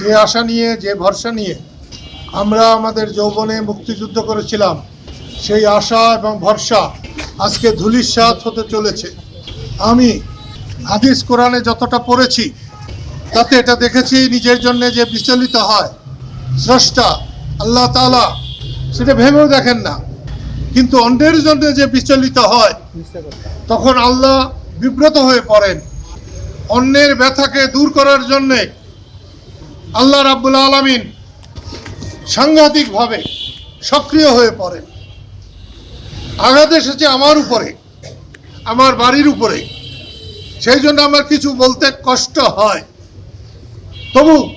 যে আশা নিয়ে, যে ভরসা নিয়ে আমরা আমাদের যৌবনে মুক্তিযুদ্ধ করেছিলাম, সেই আশা এবং ভরসা আজকে ধুলিস্বাদ হতে চলেছে। আমি হাদিস কোরআনে যতটা পড়েছি, তাতে এটা দেখেছি নিজের জন্য যে বিচলিত হয়, স্রষ্টা, আল্লাহ তাআলা, সেটা ভেবেও দেখেন না। কিন্তু অন্যের জন্য যে বিচলিত হয়, তখন আল্লাহ বিব্রত হয়ে পড়েন। অন্যের ব্যথাকে দূর করার জন্যে আল্লাহ রাব্বুল আলামিন সাংঘাতিকভাবে সক্রিয় হয়ে পড়েন। আঘাত এসেছে আমার উপরে, আমার বাড়ির উপরে। সেই জন্য আমার কিছু বলতে কষ্ট হয়। তবু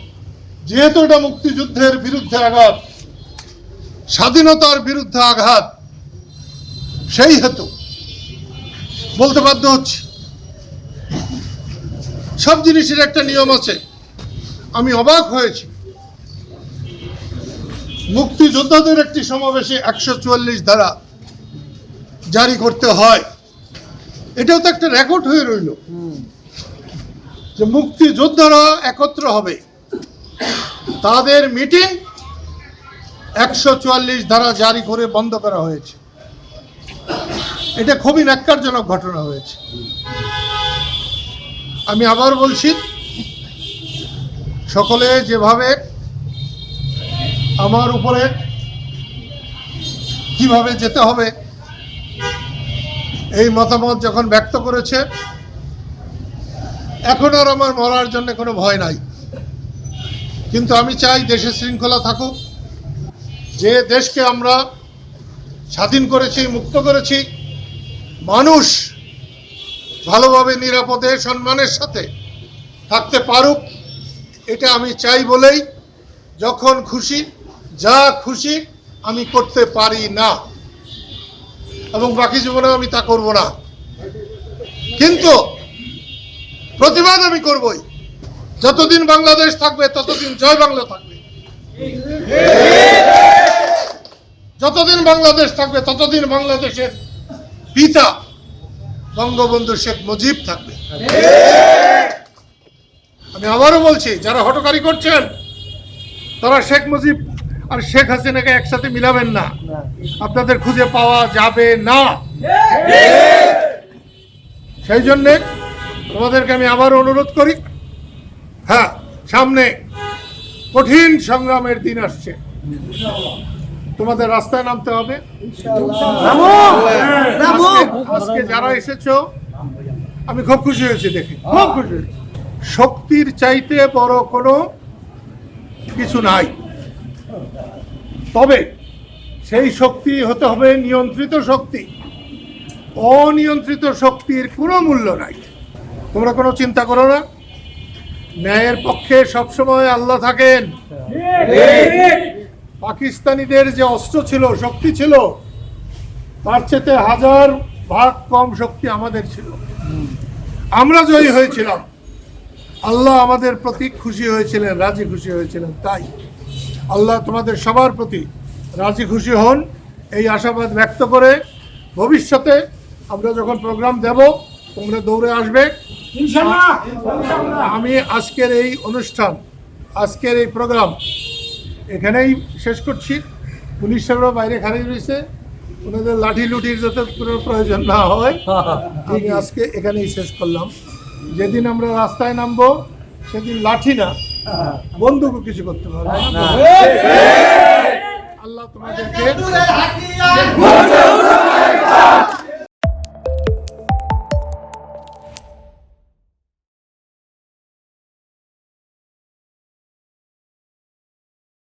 যেহেতু এটা মুক্তিযুদ্ধের বিরুদ্ধে আঘাত, স্বাধীনতার বিরুদ্ধে আঘাত, সেই হেতু বলতে বাধ্য হচ্ছে। সব জিনিসের একটা নিয়ম আছে। আমি অবাক হয়েছি। মুক্তিযোদ্ধাদের একটি সমাবেশে একশো চুয়াল্লিশ ধারা জারি করতে হয়। এটাও তো একটা রেকর্ড হয়ে রইল। যে মুক্তিযোদ্ধারা একত্র হবে। তাদের মিটিং একশো চুয়াল্লিশ ধারা জারি করে বন্ধ করা হয়েছে। এটা খুবই ন্যাক্কারজনক ঘটনা হয়েছে। আমি আবার বলছি সকলে যেভাবে আমার উপরে কীভাবে যেতে হবে, এই মতামত যখন ব্যক্ত করেছে, এখন আর আমার মরার জন্য কোনো ভয় নাই। কিন্তু আমি চাই দেশে শৃঙ্খলা থাকুক, যে দেশকে আমরা স্বাধীন করেছি, মুক্ত করেছি, মানুষ ভালোভাবে, নিরাপদে, সম্মানের সাথে থাকতে পারুক এটা আমি চাই বলেই যখন খুশি, যা খুশি আমি করতে পারি না। এবং বাকি জীবনে আমি তা করব না। কিন্তু প্রতিবাদ আমি করবই। যতদিন বাংলাদেশ থাকবে, ততদিন জয় বাংলা থাকবে। যতদিন বাংলাদেশ থাকবে, ততদিন বাংলাদেশের পিতা বঙ্গবন্ধু শেখ মুজিব থাকবে। আমি আবারও বলছি যারা হটকারি করছেন তারা শেখ মুজিব আর শেখ হাসিনাকে একসাথে মিলাবেন না। আপনাদের খুঁজে পাওয়া যাবে না। সেই জন্যে তোমাদেরকে আমি আবার অনুরোধ করি হ্যাঁ সামনে কঠিন সংগ্রামের দিন আসছে। তোমাদের রাস্তায় নামতে হবে। আজকে- আজকে যারা এসেছ আমি খুব খুশি হয়েছি দেখে। খুব খুশি হয়েছি। শক্তির চাইতে বড় কোনো কিছু নাই। তবে সেই শক্তি হতে হবে নিয়ন্ত্রিত শক্তি। অনিয়ন্ত্রিত শক্তির কোনো মূল্য নাই। তোমরা কোনো চিন্তা করো না। ন্যায়ের পক্ষে সবসময় আল্লাহ থাকেন। পাকিস্তানিদের যে অস্ত্র ছিল, শক্তি ছিল, তার চেয়ে হাজার ভাগ কম শক্তি আমাদের ছিল। আমরা জয়ী হয়েছিলাম। আল্লাহ আমাদের প্রতি খুশি হয়েছিলেন রাজি খুশি হয়েছিলেন তাই আল্লাহ তোমাদের সবার প্রতি রাজি খুশি হন। এই আশাবাদ ব্যক্ত করে ভবিষ্যতে আমরা যখন প্রোগ্রাম দেব তোমরা দৌড়ে আসবে। আমি আজকের এই অনুষ্ঠান আজকের এই প্রোগ্রাম এখানেই শেষ করছি। পুলিশ সাহেবরা বাইরে খালি রয়েছে। ওনাদের লাঠি লুটির যাতে কোনো প্রয়োজন না হয় আমি আজকে এখানেই শেষ করলাম। যেদিন আমরা রাস্তায় নামবো সেদিন লাঠি না বন্ধুকে কিছু করতে পারবে আল্লাহ তোমাদেরকে